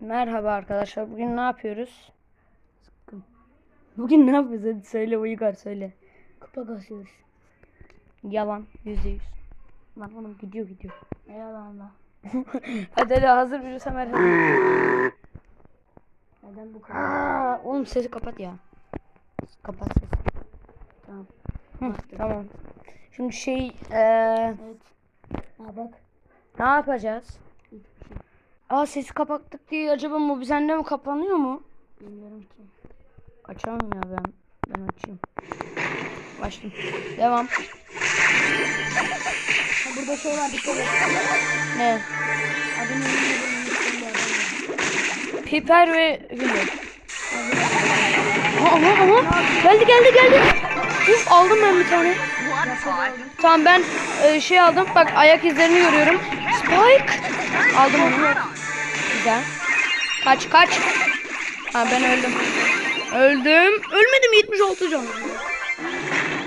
Merhaba arkadaşlar. Bugün ne yapıyoruz? Bugün ne yapıyoruz? Hadi söyle Uygar söyle. Kupa kasıyoruz. Yalan. Yüzde yüz. Lan oğlum gidiyor gidiyor. Ne yalan la. hadi hadi hazır birisi merhaba. Neden bu kadar? Aa, oğlum sesi kapat ya. Kapat sesi. Tamam. Hı, tamam. Şimdi şey eee Evet. Ha bak. ne yapacağız? Hiçbir şey. Aa sesi kapattık diye acaba bu bizende mi kapanıyor mu? Bilmiyorum ki. Açalım ya ben. Ben açayım. Başlayayım. Devam. Ha burada şey var dikkat et. Ne? Adını bilmiyorum. Piper ve Hülya. Aha aha aha. Geldi geldi geldi. Uf aldım ben bir tane. Tamam ben e, şey aldım. Bak ayak izlerini görüyorum. Spike. Aldım onu. Güzel. Kaç kaç. Ha ben öldüm. Öldüm. Ölmedim 76 canım.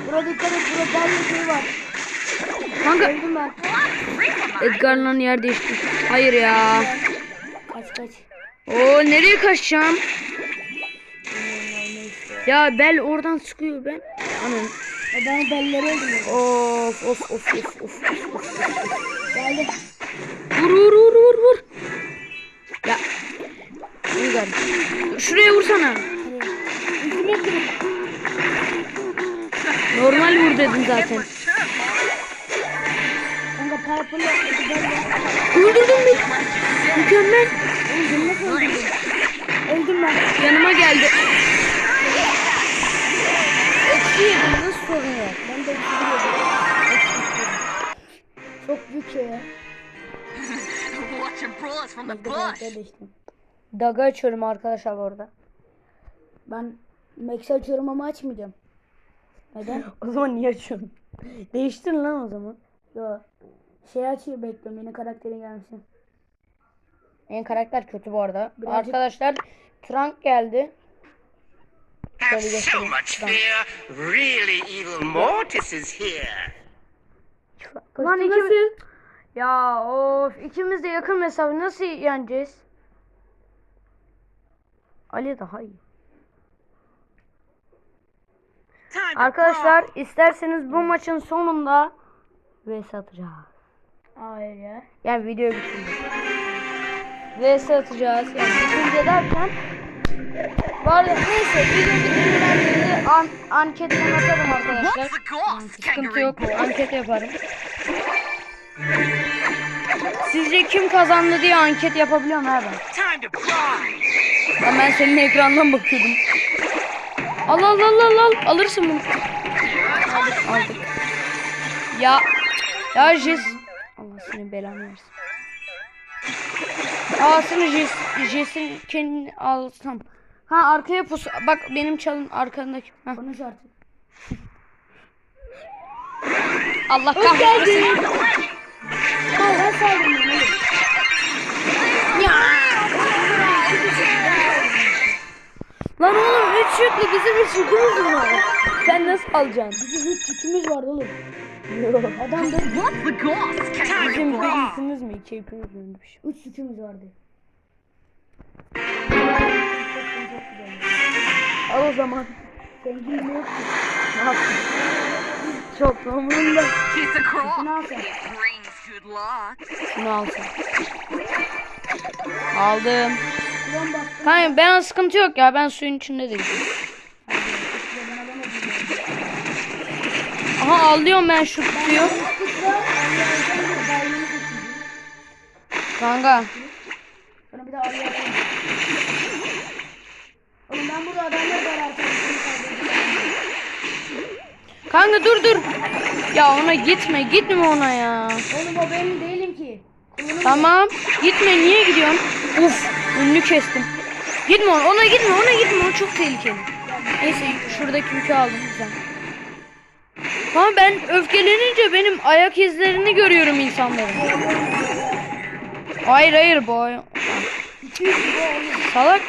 Burada dikkat et. Burada belli şey var. Kanka Öldüm ben. Edgar'la yer değişti. Hayır ya. Kaç kaç. Oo nereye kaçacağım? Ya Bel oradan sıkıyor ben. Anam. E ben belleri öldüm. Of of of of of. Geldim. Vur vur vur vur vur. Ya. Uygar. Şuraya vursana. Normal vur dedim zaten. Öldürdün beni. Mükemmel. Öldüm nasıl? Öldüm ben. Yanıma geldi. Eksi yedim. Nasıl sorun yok? Ben de üzülüyorum. Çok büyük şey ya. Değiştim. Daga açıyorum arkadaşlar bu arada. Ben Max'i açıyorum ama açmayacağım. Neden? O zaman niye açıyorsun? Değiştir lan o zaman. Yo. Şey açıyor bekliyorum yeni karakterin gelmesini. En karakter kötü bu arada. Birazcık- Arkadaşlar Trunk geldi. Have so much fear. Really evil Mortis is here. Lan ikimiz... Ya of ikimiz de yakın mesafe nasıl yeneceğiz? Ali daha iyi. Arkadaşlar isterseniz bu maçın sonunda vs atacağız. Hayır ya. Yani video bitince. vs atacağız. Yani bitince derken bu arada neyse video bitince ben sizi an anketten atarım arkadaşlar. Sıkıntı yok. Anket yaparım. Sizce kim kazandı diye anket yapabiliyorum fly. Ya ben senin ekrandan bakıyordum. Al al al al al. Alırsın bunu. Aldık aldık. Ya. Ya Jis. Allah seni belanı versin. Aa seni Jis. Jis'in kendini alsam. Ha arkaya pus. Bak benim çalın arkandaki. Ha. Konuş artık. Allah kahretsin. Hayır saldırmıyorum oğlum. Lan oğlum 3 yüklü bizim 3 yükümüz var. Sen nasıl alacaksın? Bizim hiç yükümüz vardı oğlum. Adam da What's the cost, Bizim yükümüz mü? 2 yükümüz mü? Öyle bir şey. üç yükümüz vardı. Al o zaman. Zengin yok ki? Ne yapayım? Çok da umurumda. Ne yapacağım? Brings good luck. Şunu alsın. Aldım. Kanka ben sıkıntı yok ya. Ben suyun içinde değilim. Aha alıyorum ben şu kutuyu. Kanka. Bir Oğlum ben burada adamlar var arkadaşım Kanka dur dur. Ya ona gitme. Gitme ona ya. Oğlum o benim değilim ki. Tamam. Gitme. Niye gidiyorsun? Uf. Önünü kestim. Gitme ona. Ona gitme. Ona gitme. O çok tehlikeli. Neyse şuradaki yükü aldım. Güzel. Ama ben öfkelenince benim ayak izlerini görüyorum insanların. Hayır hayır bu. ay- Salak.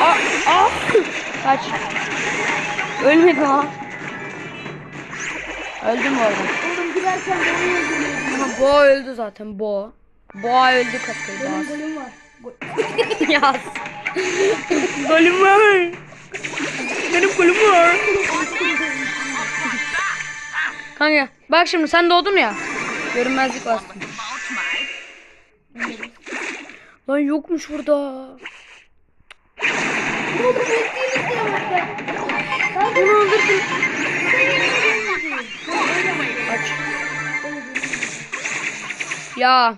Ah, ah. Kaç. Ölmedi ha. Öldüm bu arada. Oğlum girerken beni öldürüyor. Aha, boğa öldü zaten boğa. Boğa öldü katkıyı Benim golüm var. Yaz. Golüm var. Benim golüm var. Kanka bak şimdi sen doğdun ya. Görünmezlik bastın. Lan yokmuş burada. Bunu öldürdüm. Ya.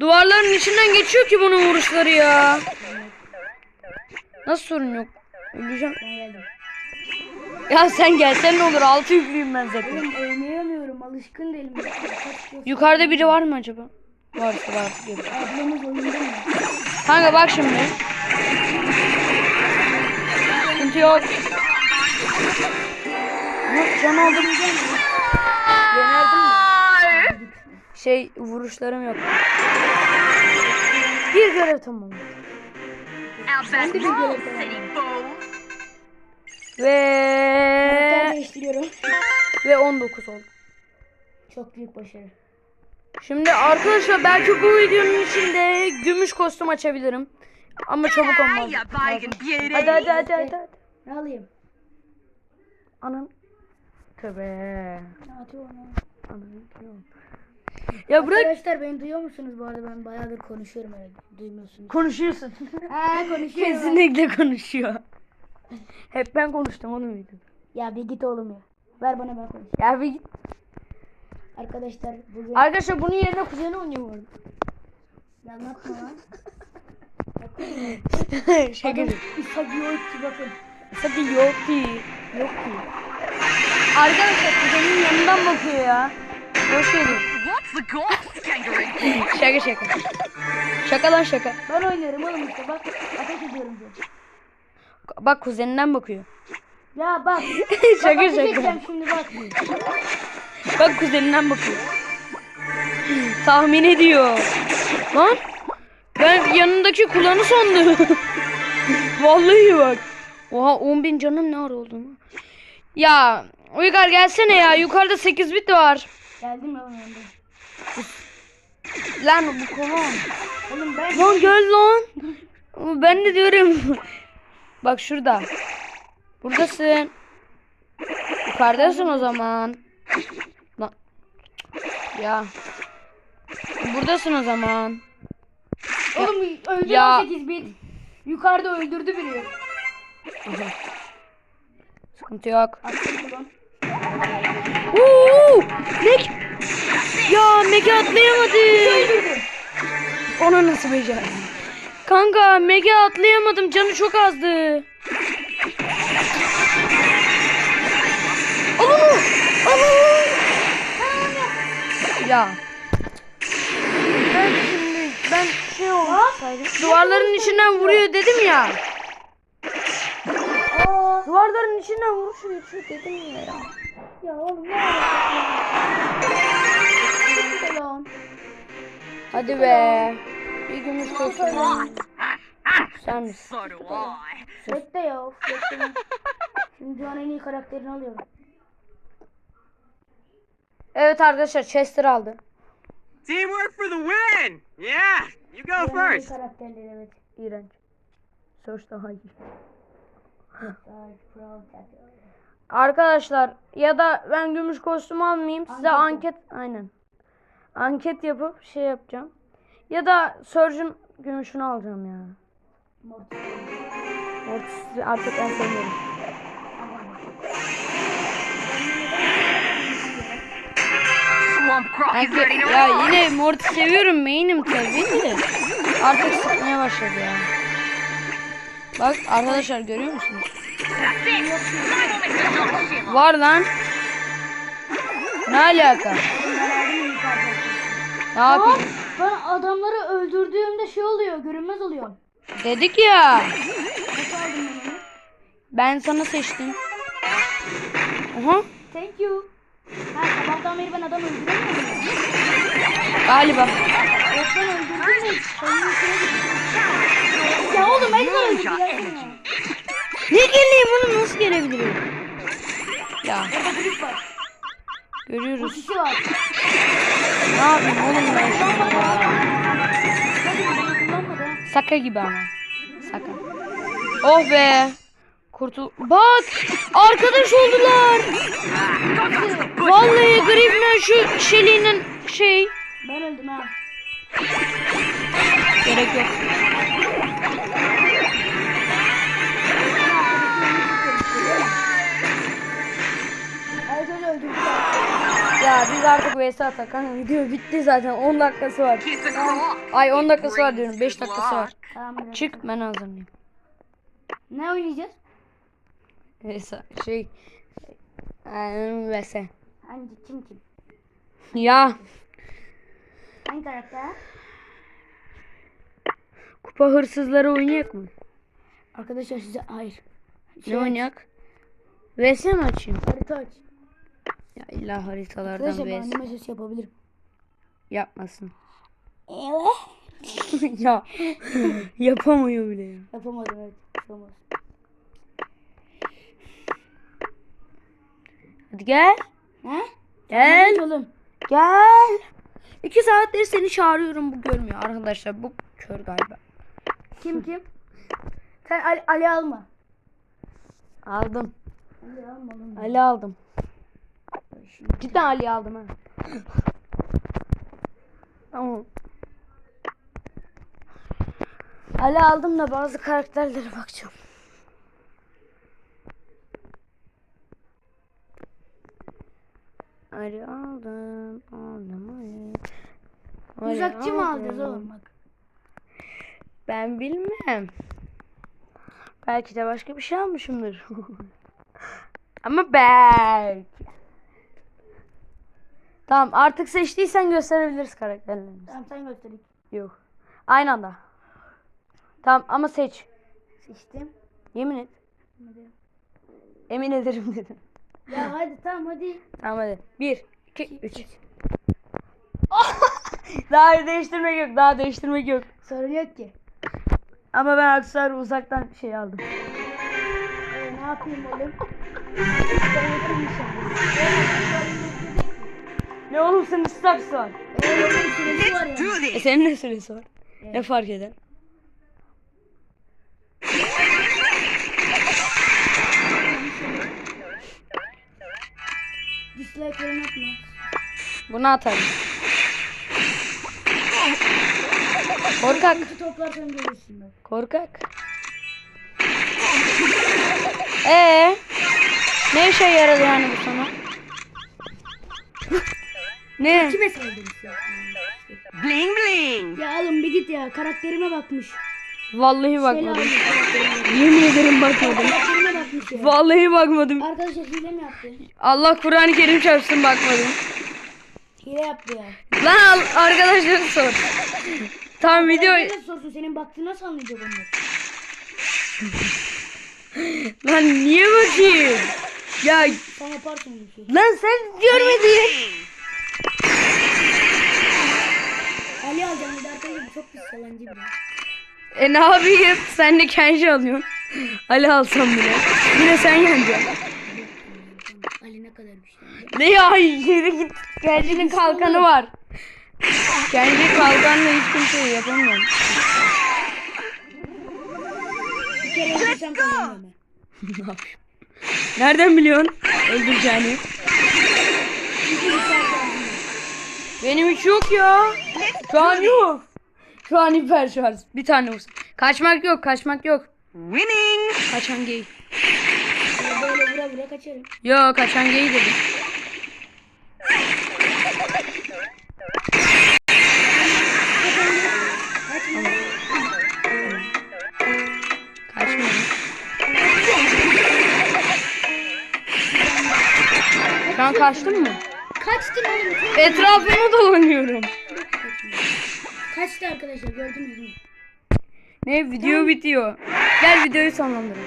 Duvarların içinden geçiyor ki bunun vuruşları ya. Nasıl sorun yok? Öleceğim. Ya sen gelsen ne olur altı yüklüyüm ben zaten. Oğlum oynayamıyorum. Alışkın değilim. Yukarıda biri var mı acaba? Var. Gelir. Ablamız oyunda mı? Kanka bak şimdi. Sıkıntı yok. Yok can aldım. Yenerdim mi? Şey vuruşlarım yok. Bir görev tamam. Ve değiştiriyorum. ve 19 oldu. Çok büyük başarı. Şimdi arkadaşlar belki bu videonun içinde gümüş kostüm açabilirim. Ama çabuk olmaz. hadi hadi hadi. hadi. Ne alayım? Anam. Tövbe. Ne atıyor onu? Anam. Ya bırak. Arkadaşlar beni duyuyor musunuz bu arada? Ben bayağıdır konuşuyorum herhalde. Duymuyorsunuz. Konuşuyorsun. Ha konuşuyorum. Kesinlikle konuşuyor. Hep ben konuştum onun videoda. Ya bir git oğlum ya. Ver bana ben konuşayım. Ya bir git. Arkadaşlar bugün... Arkadaşlar bunun yerine kuzeni oynuyor bu arada. Ya lan. Şaka. İsagiyoki bakın. Tabii yok ki. Yok ki. Arkadaşlar kuzenin yanından bakıyor ya. Boş verin. What's the ghost kangaroo? Şaka şaka. Şaka lan şaka. Ben oynuyorum oğlum işte bak. Ateş ediyorum diyor. Bak kuzeninden bakıyor. Ya bak. şaka bak, şaka. şimdi bak. Bak kuzeninden bakıyor. Tahmin ediyor. Lan ben yanındaki kulağını sandım. Vallahi bak. Oha 10 bin canım ne ara olduğunu. Ya Uygar gelsene ya yukarıda 8 bit var. Geldim ya yanında. Lan bu kolon. Oğlum ben Lan gel lan. Ben de diyorum. Bak şurada. Buradasın. Yukarıdasın o zaman. Lan. Ya. Buradasın o zaman. Oğlum öldü Ya. 18 bit. Yukarıda öldürdü biri. Sıkıntı yok. Attım. Mek! Ya Meg'i atlayamadım. Onu nasıl becerdin? Kanka Meg'i atlayamadım. Canı çok azdı. Al onu! Ya. Ben şimdi ben şey olsaydım. Duvarların içinden vuruyor dedim ya. Aa, Duvarların içinden vuruşu geçiyor dedim ya. Ya oğlum ne yapıyorsun? Hadi be. Bir gümüş kostüm. Sen misin? Bekle ya. Bekle. Şimdi dünyanın en iyi karakterini alıyorum. Evet arkadaşlar Chester aldı. Teamwork for the win! Yeah, you go first. karakterleri evet. İğrenç. Search daha iyi. Ay, pro. Arkadaşlar ya da ben gümüş kostüm almayayım size Anket anket aynen. Anket yapıp şey yapacağım. Ya da Surge'un gümüşünü alacağım ya. Mortis. Mortis'i artık en sevmiyorum. To ya yine Mortis seviyorum main'im tabii de. Artık sıkmaya başladı ya. Bak arkadaşlar görüyor musunuz? Var lan. Ne alaka? Ben. Ne yapayım? Ben adamları öldürdüğümde şey oluyor, görünmez oluyor. Dedik ya. Ben? Ben sana seçtim. Aha. Thank you. Ha sabahtan beri ben adam öldüremiyorum ya. Galiba. Yok ben öldürdüm. Ya oğlum Edgar öldürdü ya. Ne geleyim oğlum nasıl gelebilirim? Ya Orada grip var. görüyoruz. Var. Ne yapayım oğlum ben şimdi ya? Bunu. Saka gibi ama. Saka. Oh be. Kurtul. Bak arkadaş oldular. Vallahi Griff'le şu Shelly'nin şey Ben öldüm ha. gerek yok. Ya biz artık vs atak. Kanka video bitti zaten 10 dakikası var. Ay 10 dakikası var diyorum 5 dakikası var. Tamam. Çık ben hazırlayayım. Ne oynayacağız? Vs şey vs. Hangi kim kim? Ya Hangi karakter? kupa hırsızları oynayak mı? Arkadaşlar size hayır. Ne oynayak? Vs mi açayım? Harita aç. Ya illa haritalardan Arkadaşlar ben anime sesi yapabilirim. yapmasın. Evet. ya yapamıyor bile ya. Yapamadım evet. Yapamadım. Hadi gel. He? Gel. Oğlum. Gel. İki saattir seni çağırıyorum bu görmüyor arkadaşlar. Bu kör galiba. Kim kim? Sen Ali, Ali alma. Aldım. Ali alma oğlum. Ali aldım. Cidden Ali aldım ha. tamam. Ali aldım da bazı karakterlere bakacağım. Ali aldım, aldım Ali. Ali Uzakçı mı alacağız oğlum bak. Ben bilmem. Belki de başka bir şey almışımdır. Ama belki. Tamam artık seçtiysen gösterebiliriz karakterlerimizi. Tamam sen göstereyim. Yok. Aynı anda. Tamam ama seç. Seçtim. Yemin et. Emin ederim dedim. Ya hadi tamam hadi. Tamam hadi. Bir, iki, üç. daha değiştirmek yok. Daha değiştirmek yok. Sorun yok ki. Ama ben aksesuarı uzaktan şey aldım. Ee, ne yapayım oğlum? Ben yapayım inşallah. Ne oğlum senin süresi var ya. E senin ne süresi var? Ne fark eder? Dislike falan atma. Bunu atarım. Korkak. İki toplarsan görürsün bak. Korkak. Ee, ne işe yaradı yani bu sana? Ne? Kime sen? Bling bling. Ya oğlum bir git ya. Karakterime bakmış. Vallahi bakmadım. Yemin ederim bakmadım. Karakterime bakmış ya. Vallahi bakmadım. Arkadaşlar hile mi yaptı? Allah Kur'an-ı Kerim çarpsın bakmadım. Hile yaptı ya. Lan al, arkadaşlar sor. Tamam video Arkadaşlar sorsun senin baktığın nasıl anlayacak onlar? lan niye bakayım? Ya Sen yaparsın şey. lan sen görmedin. Ali alacağım dedi arkadaşlar bu çok pis yalancı biri. E ne yapayım? Sen de Kenji alıyorsun. Ali alsam bile. Yine sen yeneceksin. Ali ne kadar güçlü. Ne ya? Yürü git. Kenji'nin kalkanı var. Kenji kalkanla hiç kimse yapamıyor. Bir kere öldürsem kazanıyorum ben. Nereden biliyorsun? Öldüreceğini. Benim hiç yok ya. Şu an yok. Şu an hiper şarj. Bir tane vursun. Kaçmak yok, kaçmak yok. Winning. Kaçan gay. Böyle vura vura kaçarım. Yok, kaçan gay dedim. Kaçmıyorum. Şu an kaçtın mı? Kaçtın oğlum. Çok Etrafımı dolanıyorum. Kaçtı arkadaşlar gördünüz mü? Ne video bitiyor. Gel videoyu sonlandıralım.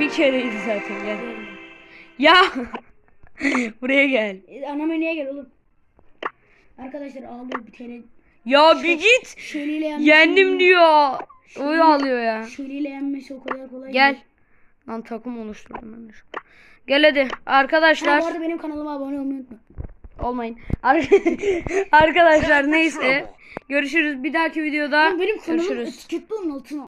Bir kereydi zaten gel. Ya. Buraya gel. E, ana menüye gel oğlum. Arkadaşlar ağlıyor bir tane. Ya bir git. Şeliyle yenmesi. Yendim diyor. Öyle alıyor ya. Şeliyle yenmesi o kadar kolay Gel. değil. Lan takım oluşturdum ben de şu. Gel hadi Ha, bu arkadaşlar. arada benim kanalıma abone olmayı unutma. olmayın. Ar- Arkadaşlar neyse. Görüşürüz. Bir dahaki videoda Benim görüşürüz. etiketli onun altına.